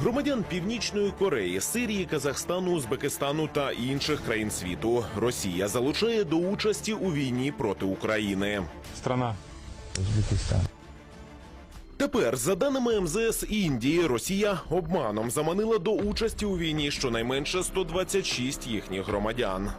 Громадян Північної Кореї, Сирії, Казахстану, Узбекистану та інших країн світу Росія залучає до участі у війні проти України. Страна Узбекистан. Тепер, за даними МЗС Індії, Росія обманом заманила до участі у війні щонайменше 126 їхніх громадян.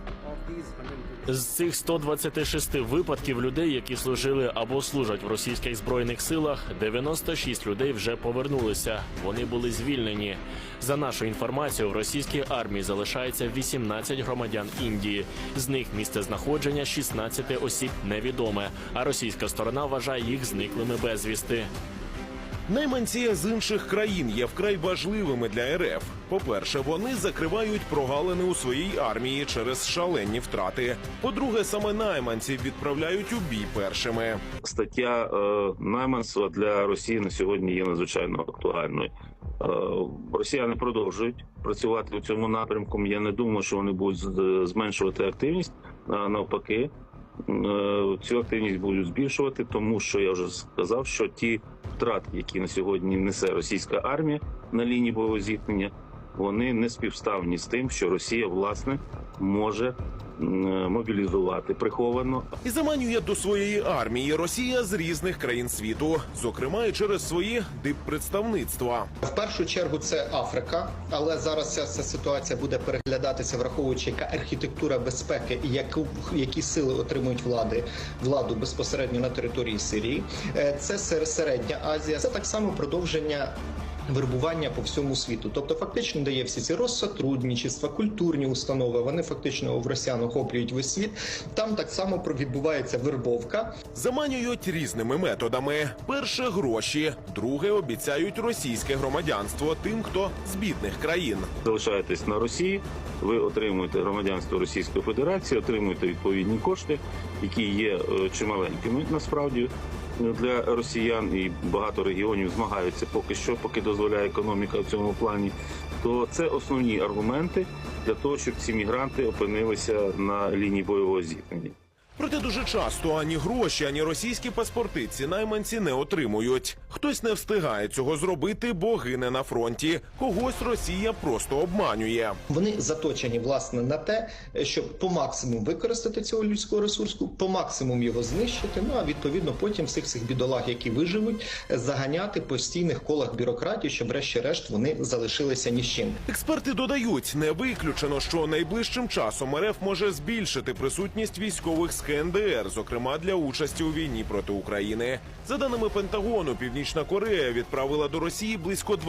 З цих 126 випадків людей, які служили або служать в російських збройних силах, 96 людей вже повернулися. Вони були звільнені. За нашою інформацією, в російській армії залишається 18 громадян Індії. З них місце знаходження 16 осіб невідоме. А російська сторона вважає їх зниклими безвісти. Найманці з інших країн є вкрай важливими для РФ. По-перше, вони закривають прогалини у своїй армії через шалені втрати. По-друге, саме найманці відправляють у бій першими. стаття е, найманства для Росії на сьогодні є надзвичайно актуальною. Е, росіяни продовжують працювати у цьому напрямку. Я не думаю, що вони будуть зменшувати активність. А навпаки, е, цю активність будуть збільшувати, тому що я вже сказав, що ті втрати, які на сьогодні несе російська армія на лінії бойового зіткнення, вони не співставні з тим, що Росія власне може мобілізувати приховано І заманює до своєї армії Росія з різних країн світу, зокрема і через свої диппредставництва. В першу чергу це Африка, але зараз ця, ця ситуація буде переглядатися, враховуючи яка архітектура безпеки і яку які сили отримують влади владу безпосередньо на території Сирії. Е, Це сер- середня Азія. Це так само продовження. Вербування по всьому світу, тобто фактично дає всі ці розсотрудничества, культурні установи. Вони фактично в росіян охоплюють весь світ. Там так само про- відбувається вербовка. Заманюють різними методами: перше гроші, друге обіцяють російське громадянство тим, хто з бідних країн. залишаєтесь на Росії, ви отримуєте громадянство Російської Федерації, отримуєте відповідні кошти, які є е, чималенькими насправді для росіян, і багато регіонів змагаються поки що, поки дозволяє економіка в цьому плані. То це основні аргументи для того, щоб ці мігранти опинилися на лінії бойового зіткнення. Проте дуже часто ані гроші, ані російські паспорти ці найманці не отримують. Хтось не встигає цього зробити, бо гине на фронті. Когось Росія просто обманює. Вони заточені власне на те, щоб по максимуму використати цього людського ресурсу, по максимуму його знищити. Ну а відповідно потім всіх цих бідолаг, які виживуть, заганяти по стійних колах бюрократії, щоб врешті-решт вони залишилися ні з чим. Експерти додають, не виключено, що найближчим часом РФ може збільшити присутність військових КНДР, зокрема для участі у війні проти України. За даними Пентагону, Північна Корея відправила до Росії близько 12